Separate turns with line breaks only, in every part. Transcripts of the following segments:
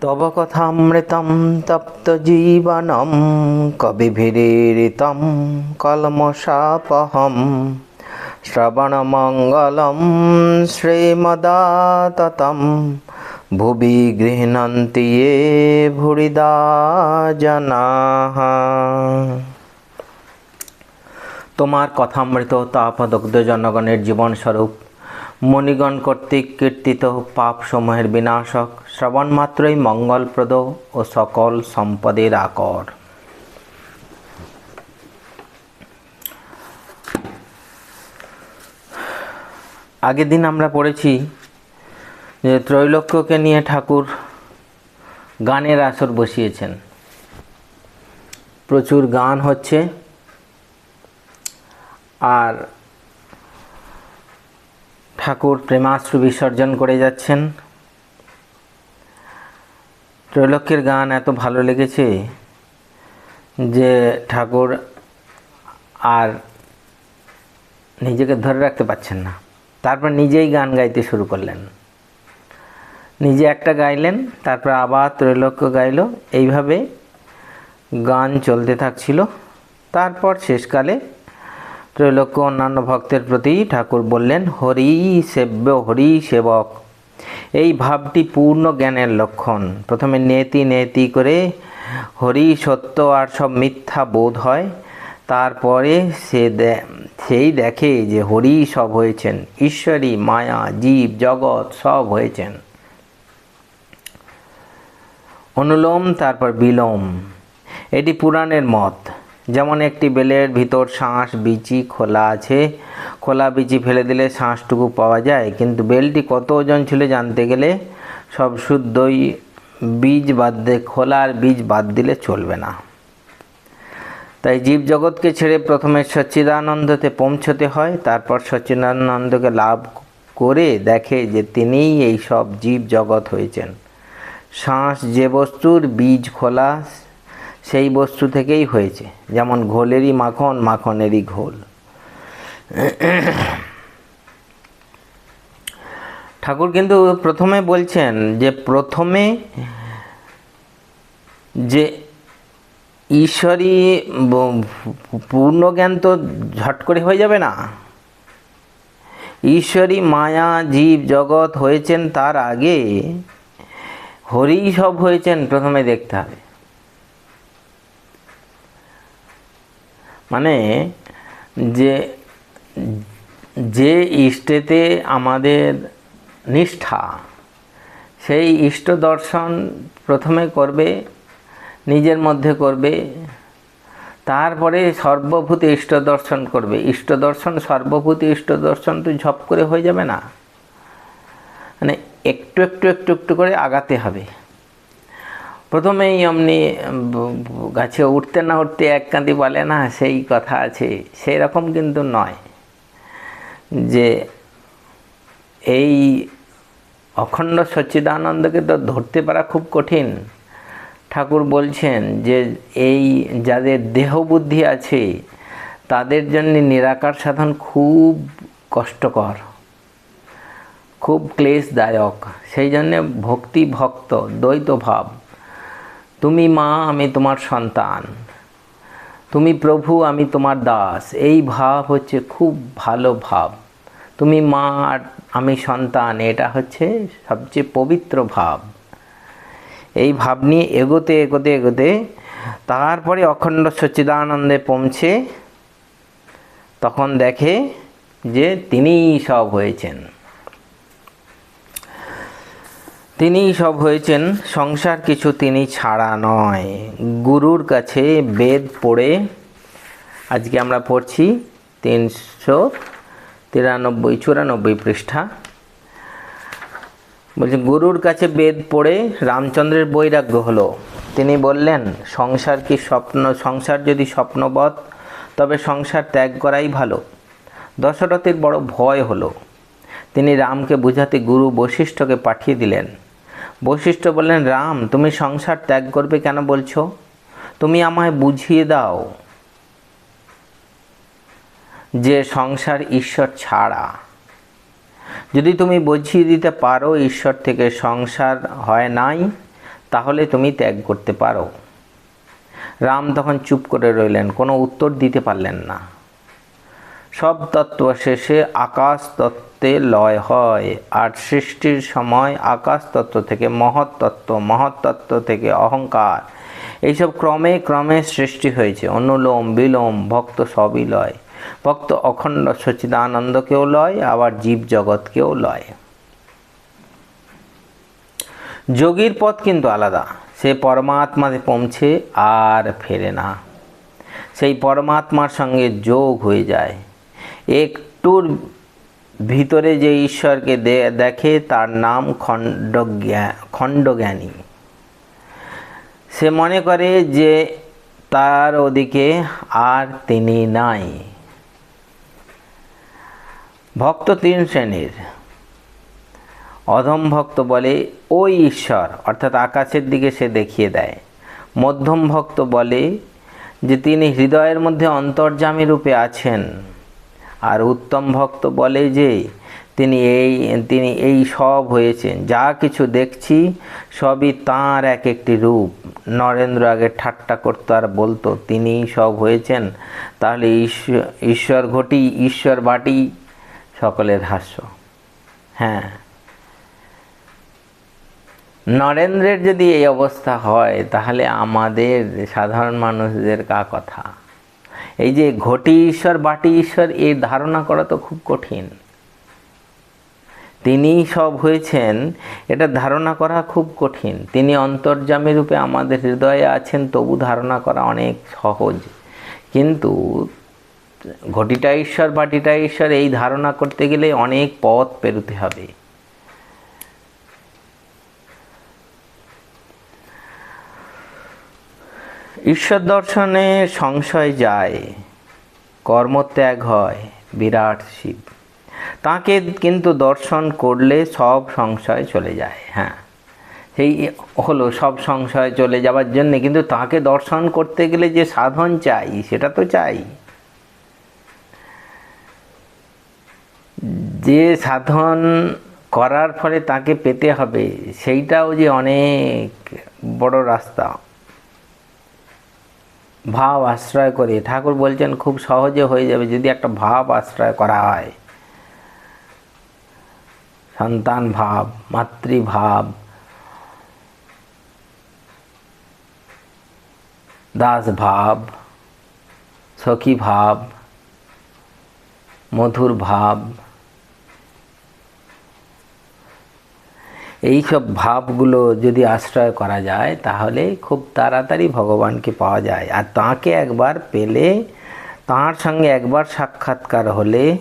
তব কথামৃতম তপ্ত জীবনম কবিভিরীতম কলমশাপহম। শ্রবণমঙ্গলম শ্রীমদাততম, ভুবি গৃহণন্তি এ ভুরিদা জনাহ। তোমার কথামৃত তাপদগ্ধ জনগণের জীবনস্বরূপ, মণিগণ কর্তৃক কীর্তিত পাপসমূহের বিনাশক শ্রবণ মাত্রই মঙ্গলপ্রদ ও সকল সম্পদের আকর। আগের দিন আমরা পড়েছি যে ত্রৈলোক্যকে নিয়ে ঠাকুর গানের আসর বসিয়েছেন। প্রচুর গান হচ্ছে আর ঠাকুর প্রেমাশ্রু বিসর্জন করে যাচ্ছেন। ত্রৈলোক্যের গান এত ভালো লেগেছে যে ঠাকুর আর নিজেকে ধরে রাখতে পারছেন না। তারপর নিজেই গান গাইতে শুরু করলেন। নিজে একটা গাইলেন, তারপর আবার ত্রৈলোক্য গাইল। এইভাবে গান চলতে থাকছিল। তারপর শেষকালে ত্রৈলোক্য অন্যান্য ভক্তের প্রতি ঠাকুর বললেন, হরি সেব্য, হরি সেবক। এই ভাবটি পূর্ণ জ্ঞানের লক্ষণ। প্রথমে নেতি নেতি করে হরি সত্য আর সব মিথ্যা বোধ হয়। তারপরে সে সেই দেখে যে হরি সব হয়েছেন। ঈশ্বরী, মায়া, জীব, জগৎ সব হয়েছেন। অনুলোম, তারপর বিলোম। এটি পুরাণের মত। যেমন একটি বেলের ভিতর শাঁস বিচি খোলা আছে। খোলা বিচি ফেলে দিলে শাঁসটুকু পাওয়া যায়। কিন্তু বেলটি কত ওজন ছিল জানতে গেলে সব শুদ্ধই বীজ বাদ দিয়ে খোলার বীজ বাদ দিলে চলবে না। তাই জীব জগৎকে ছেড়ে প্রথমে সচ্চিদানন্দতে পৌঁছতে হয়। তারপর সচ্চিদানন্দকে লাভ করে দেখে যে তিনিই এই সব জীব জগৎ হয়েছেন। শ্বাস যে বস্তুর বীজ খোলা সেই বস্তু থেকেই হয়েছে। যেমন ঘোলেরই মাখন, মাখনেরই ঘোল। ঠাকুর কিন্তু প্রথমে বলছেন যে প্রথমে যে ঈশ্বরী পূর্ণ জ্ঞান তো ঝট করে হয়ে যাবে না। ঈশ্বরী মায়া জীব জগৎ হয়েছেন তার আগে হরি সব হয়েছেন প্রথমে দেখতে হবে। মানে যে যে ইষ্টেতে আমাদের নিষ্ঠা, সেই ইষ্ট দর্শন প্রথমে করবে, নিজের মধ্যে করবে, তারপরে সর্বভূত ইষ্ট দর্শন করবে। ইষ্ট দর্শন, সর্বভূত ইষ্ট দর্শন তো ঝপ করে হয়ে যাবে না। মানে একটু একটু একটু একটু করে আগাতে হবে। প্রথমেই অমনি গাছে উঠতে না উঠতে এক কাঁদি বলে, না, সেই কথা আছে। সেই রকম কিন্তু নয় যে এই অখণ্ড সচ্চিদানন্দকে তো ধরতে পারা খুব কঠিন। ঠাকুর বলছেন যে এই যাদের দেহ বুদ্ধি আছে, তাদের জন্য নিরাকার সাধন খুব কষ্টকর, খুব ক্লেশদায়ক। সেই জন্যে ভক্তি ভক্ত, দ্বৈত ভাব। তুমি মা, আমি তোমার সন্তান। তুমি প্রভু, আমি তোমার দাস। এই ভাব হচ্ছে খুব ভালো ভাব। তুমি মা, আর আমি সন্তান, এটা হচ্ছে সবচেয়ে পবিত্র ভাব। এই ভাব নিয়ে এগোতে এগোতে এগোতে তারপরে অখণ্ড সচ্চিদানন্দে পৌঁছে তখন দেখে যে তিনিই সব হয়েছেন। তিনিই সব হয়েছেন, সংসার কিছু তিনি ছাড়া নয়। গুরুর কাছে বেদ পড়ে, আজকে আমরা পড়ছি তিনশো তিরানব্বই, চুরানব্বই পৃষ্ঠা। বলছে, গুরুর কাছে বেদ পড়ে, রামচন্দ্রের বৈরাগ্য হলো। তিনি বললেন, সংসার কি স্বপ্ন, সংসার যদি স্বপ্নবৎ, তবে সংসার ত্যাগ করাই ভালো। দশরথের বড় ভয় হলো। তিনি রামকে বুঝাতে গুরু বশিষ্ঠকে পাঠিয়ে দিলেন। বশিষ্ঠ বললেন, রাম, তুমি সংসার ত্যাগ করবে কেন বলছো? তুমি আমায় বুঝিয়ে দাও যে সংসার ঈশ্বর ছাড়া। যদি তুমি বুঝিয়ে দিতে পারো ঈশ্বর থেকে সংসার হয় নাই, তাহলে তুমি ত্যাগ করতে পারো। রাম তখন চুপ করে রইলেন, কোনো উত্তর দিতে পারলেন না। সব তত্ত্ব শেষে আকাশ তত্ত্বে লয় হয়, আর সৃষ্টির সময় আকাশ তত্ত্ব থেকে মহৎ তত্ত্ব মহৎ তত্ত্ব থেকে অহংকার। এইসব ক্রমে ক্রমে সৃষ্টি হয়েছে। অনুলোম, বিলোম, ভক্ত সবই লয়। ভক্ত অখণ্ড সচিদানন্দকেও লয়, আবার জীব জগৎকেও লয়। যোগীর পথ কিন্তু আলাদা। সে পরমাত্মাতে পৌঁছে আর ফেরে না। সেই পরমাত্মার সঙ্গে যোগ হয়ে যায়। একটুর ভিতরে যে ঈশ্বরকে দেখে তার নাম খণ্ডজ্ঞা, খণ্ডজ্ঞানী। সে মনে করে যে তার ওদিকে আর তিনি নাই। ভক্ত তিন শ্রেণির। অধম ভক্ত বলে ওই ঈশ্বর! অর্থাৎ আকাশের দিকে সে দেখিয়ে দেয়। মধ্যম ভক্ত বলে যে, তিনি হৃদয়ের মধ্যে অন্তর্যামী রূপে আছেন। আর উত্তম ভক্ত বলে যে, তিনি এই তিনি এই সব হয়েছেন, যা কিছু দেখছি সবই তাঁর এক একটি রূপ। নরেন্দ্র আগে ঠাট্টা করতো আর বলতো, তিনিই সব হয়েছেন, তাহলে ঈশ্বর ঈশ্বর ঘটি, ঈশ্বর বাটি, সকলের হাস্য। হ্যাঁ। নরেন্দ্রের যদি এই অবস্থা হয়, তাহলে আমাদের সাধারণ মানুষদের কা কথা? এই যে ঘটি ঈশ্বর, বাটি ঈশ্বর এই ধারণা করা তো খুব কঠিন। তিনি সব হয়েছেন, এটা ধারণা করা খুব কঠিন। তিনি অন্তর্যামী রূপে আমাদের হৃদয়ে আছেন, তবু ধারণা করা অনেক সহজ। কিন্তু ঘটিটা ঈশ্বর, বাটিটা ঈশ্বর, এই ধারণা করতে গেলে অনেক পথ পেরোতে হবে। ঈশ্বর দর্শনে সংশয় যায়, কর্মত্যাগ হয়, বিরাট শিব তাকে কিন্তু দর্শন করলে সব সংশয় চলে যায় হ্যাঁ। সেই হলো সব সংশয় চলে যাওয়ার জন্যে, কিন্তু তাকে দর্শন করতে গেলে যে সাধন চাই, সেটা তো চাই। যে সাধন করার ফলে তাকে পেতে হবে, সেইটাও যে অনেক বড় রাস্তা। ভাব আশ্রয় করে। ঠাকুর বলছেন, খুব সহজে হয়ে যাবে যদি একটা ভাব আশ্রয় করা হয়। সন্তান ভাব মাতৃভাব দাস ভাব, সখী ভাব, মধুর ভাব এই সব ভাবগুলো যদি আশ্রয় করা যায়, তাহলে খুব তাড়াতাড়ি ভগবানকে পাওয়া যায়। আর তাকে একবার পেলে, তাঁর সঙ্গে একবার সাক্ষাৎকার হলে,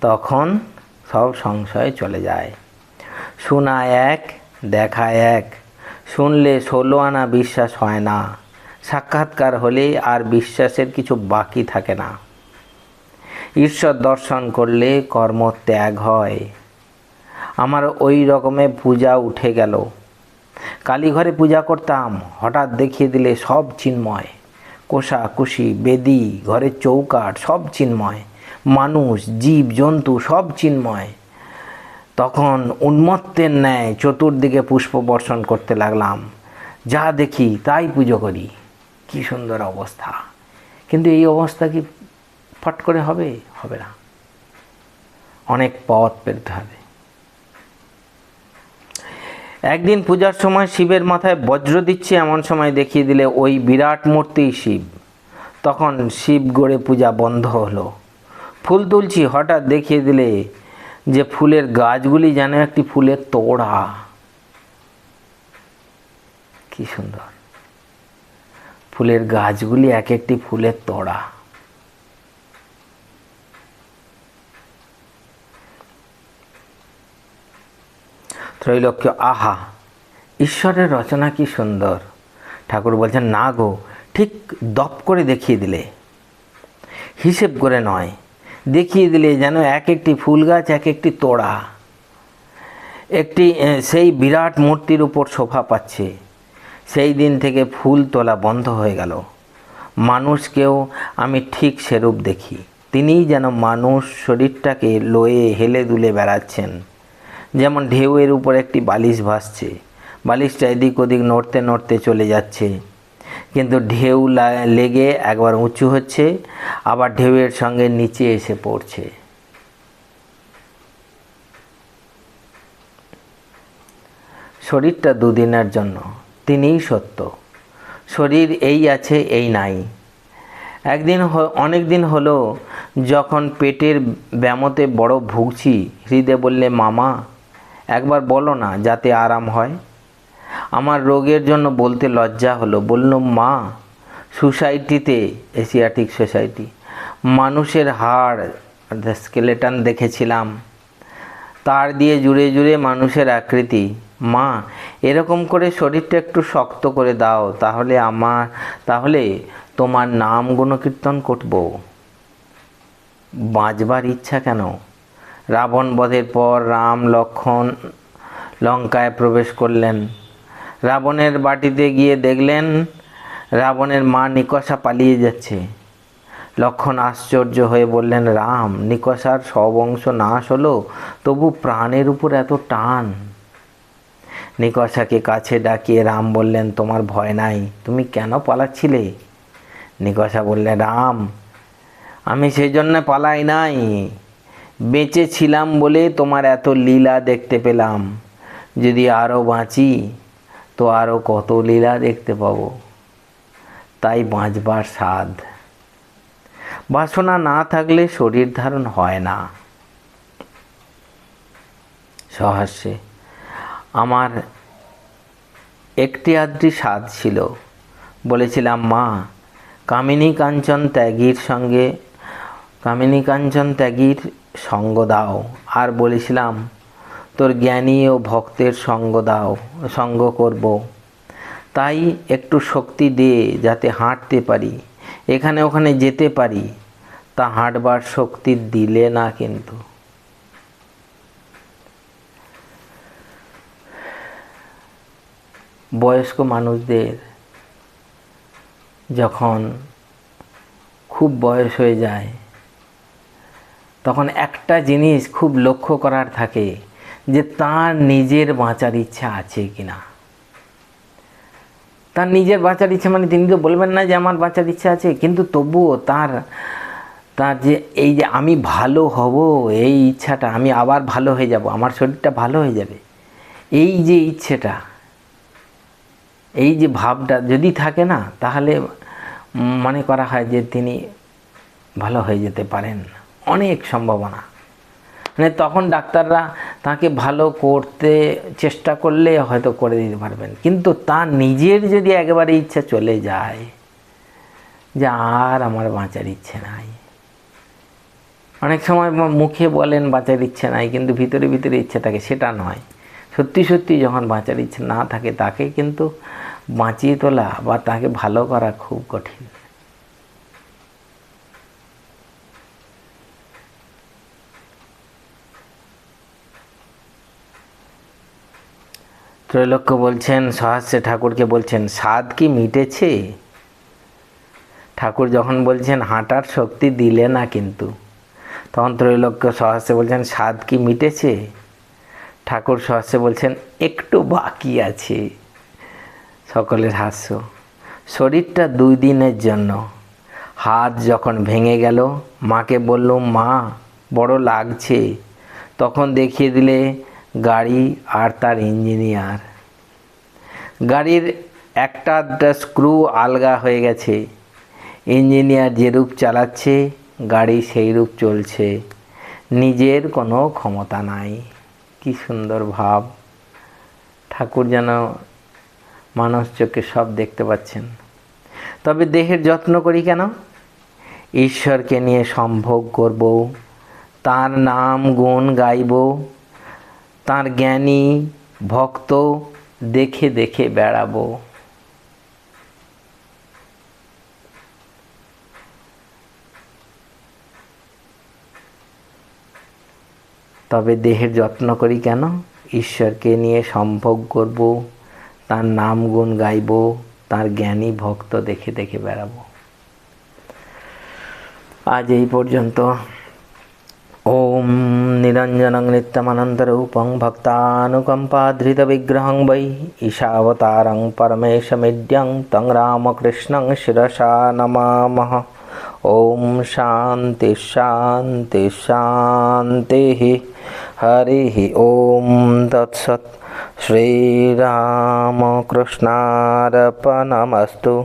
তখন সব সংশয় চলে যায়। শোনা এক, দেখা এক। শুনলে ষোলো আনা বিশ্বাস হয় না। সাক্ষাৎকার হলে আর বিশ্বাসের কিছু বাকি থাকে না। ঈশ্বর দর্শন করলে কর্ম ত্যাগ হয়। আমার ওই রকমের পূজা উঠে গেল। কালীঘরে পূজা করতাম, হঠাৎ দেখিয়ে দিলে সব চিন্ময়। কোষা কুশি বেদি, ঘরের চৌকাট সব চিন্ময়। মানুষ, জীব, জন্তু, সব চিন্ময়। তখন উন্মত্তের ন্যায় চতুর্দিকে পুষ্প বর্ষণ করতে লাগলাম। যা দেখি তাই পুজো করি। কি সুন্দর অবস্থা। কিন্তু এই অবস্থা কি ফট করে হবে? হবে না। অনেক পথ পেরতে হবে। একদিন পূজার সময় শিবের মাথায় বজ্র দিচ্ছে, এমন সময় দেখিয়ে দিলে ওই বিরাট মূর্তি শিব। তখন শিব গড়ে পূজা বন্ধ হলো। ফুল তুলছি, হঠাৎ দেখিয়ে দিলে যে ফুলের গাছগুলি যেন একটি ফুলের তোড়া। কি সুন্দর। ফুলের গাছগুলি এক একটি ফুলের তোড়া। ত্রৈলোক্য, আহা, ঈশ্বরের রচনা কি সুন্দর? ঠাকুর বলছেন, না গো, ঠিক দপ করে দেখিয়ে দিলে। হিসেব করে নয়, দেখিয়ে দিলে যেন এক একটি ফুল গাছ, এক একটি তোড়া। একটি সেই বিরাট মূর্তির উপর শোভা পাচ্ছে। সেই দিন থেকে ফুল তোলা বন্ধ হয়ে গেল। মানুষকেও আমি ঠিক সেরূপ দেখি। তিনিই যেন মানুষ শরীরটাকে লয়ে হেলে দুলে বেড়াচ্ছেন। যেমন ঢেউয়ের উপর একটি বালিশ ভাসছে, বালিশটা এদিক ওদিক নড়তে নড়তে চলে যাচ্ছে। কিন্তু ঢেউ লেগে একবার উঁচু হচ্ছে, আবার ঢেউয়ের সঙ্গে নিচে এসে পড়ছে। শরীরটা দুদিনের জন্য, তিনিই সত্য। শরীর এই আছে, এই নাই। একদিন অনেক দিন হলো, যখন পেটের ব্যামোতে বড় ভুগছি হৃদে বললে, মামা একবার বলো না যাতে আরাম হয়। আমার রোগের জন্য বলতে লজ্জা হলো। বলল, মা, সোসাইটিতে, এশিয়াটিক সোসাইটি, মানুষের হাড় স্কেলেটন দেখেছিলাম। তার দিয়ে জুড়ে জুড়ে মানুষের আকৃতি। মা, এরকম করে শরীরটা একটু শক্ত করে দাও, তাহলে আমার, তাহলে তোমার নাম গুণকীর্তন করব। বাঁচবার ইচ্ছা কেন? রাবণ বধের পর রাম লক্ষণ লঙ্কায় প্রবেশ করলেন। রাবণের বাটিতে গিয়ে দেখলেন, রাবণের মা নিকষা পালিয়ে যাচ্ছে। লক্ষণ আশ্চর্য হয়ে বললেন, রাম, নিকষার সব অংশ নাশ হলো, তবু প্রাণের উপর এত টান? নিকষাকে কাছে ডাকিয়ে রাম বললেন, তোমার ভয় নাই, তুমি কেন পালাচ্ছিলে? নিকষা বললেন, রাম, আমি সেই জন্য পালাই নাই। বেঁচে ছিলাম বলে তোমার এত লীলা দেখতে পেলাম। যদি আরও বাঁচি, তো আরও কত লীলা দেখতে পাবো। তাই বাঁচবার স্বাদ। বাসনা না থাকলে শরীর ধারণ হয় না। সহাস্যে আমার একটি আধটি স্বাদ ছিল। বলেছিলাম, মা কামিনী কাঞ্চন ত্যাগীর সঙ্গে কামিনী কাঞ্চন ত্যাগীর সঙ্গ দাও। আর বলেছিলাম, তোর জ্ঞানী ও ভক্তের সঙ্গ দাও, সঙ্গ করব। তাই একটু শক্তি দে যাতে হাঁটতে পারি। এখানে ওখানে যেতে পারি। তা হাঁটবার শক্তি দিলে না কিন্তু। বয়স্ক মানুষদের যখন খুব বয়স হয়ে যায় তখন একটা জিনিস খুব লক্ষ্য করার থাকে যে তার নিজের বাঁচার ইচ্ছা আছে কি না তার নিজের বাঁচার ইচ্ছা মানে তিনি তো বলবেন না যে আমার বাঁচার ইচ্ছা আছে, কিন্তু তবুও তার তার যে এই যে আমি ভালো হব, এই ইচ্ছাটা, আমি আবার ভালো হয়ে যাব, আমার শরীরটা ভালো হয়ে যাবে, এই যে ইচ্ছেটা, এই যে ভাবটা যদি থাকে না, তাহলে মনে করা হয় যে তিনি ভালো হয়ে যেতে পারেন। অনেক সম্ভাবনা। মানে তখন ডাক্তাররা তাকে ভালো করতে চেষ্টা করলে হয়তো করে দিতে পারবেন। কিন্তু তার নিজের যদি একেবারে ইচ্ছা চলে যায়, যে আর আমার বাঁচার ইচ্ছে নাই। অনেক সময় মুখে বলেন বাঁচার ইচ্ছে নাই, কিন্তু ভিতরে ভিতরে ইচ্ছে থাকে, সেটা নয়। সত্যি সত্যি যখন বাঁচার ইচ্ছে না থাকে, তাকে কিন্তু বাঁচিয়ে তোলা বা তাকে ভালো করা খুব কঠিন। ত্রৈলোক্য বলছেন সহাস্যে ঠাকুরকে বলছেন, স্বাদ কি মিটেছে? ঠাকুর যখন বলছেন, হাঁটার শক্তি দিলে না কিন্তু। তখন ত্রৈলোক্য সহাস্যে বলছেন, স্বাদ কি মিটেছে? ঠাকুর সহাস্যে বলছেন, একটু বাকি আছে। সকলের হাস্য। শরীরটা দুই দিনের জন্য। হাত যখন ভেঙে গেল, মাকে বললুম, মা, বড় লাগছে। তখন দেখিয়ে দিলে গাড়ি আর তার ইঞ্জিনিয়ার। গাড়ির একটা স্ক্রু আলগা হয়ে গেছে। ইঞ্জিনিয়ার যে রূপ চালাচ্ছে, গাড়ি সেই রূপ চলছে। নিজের কোনো ক্ষমতা নাই। কি সুন্দর ভাব। ঠাকুর যেন মানুষ চোখে সব দেখতে পাচ্ছেন। তবে দেহের যত্ন করি কেন? ঈশ্বরকে নিয়ে সম্ভোগ করব, তার নাম গুণ গাইব তার জ্ঞানী ভক্ত দেখে দেখে বেড়াবো। তবে দেহের যত্ন করি কেন? ঈশ্বরকে নিয়ে সম্ভোগ করব, তার নাম গুণ গাইব, তার জ্ঞানী ভক্ত দেখে দেখে বেড়াবো। আজ এই পর্যন্ত। ॐ निरञ्जनं नित्यमनन्तरूपं भक्तानुकम्पाधृतविग्रहं वै ईशावतारं परमेशमिड्यं तं रामकृष्णं शिरसा नमामः ॐ शान्ति शान्ति शान्तिः हरिः ॐ तत्सत् श्रीरामकृष्णार्पणमस्तु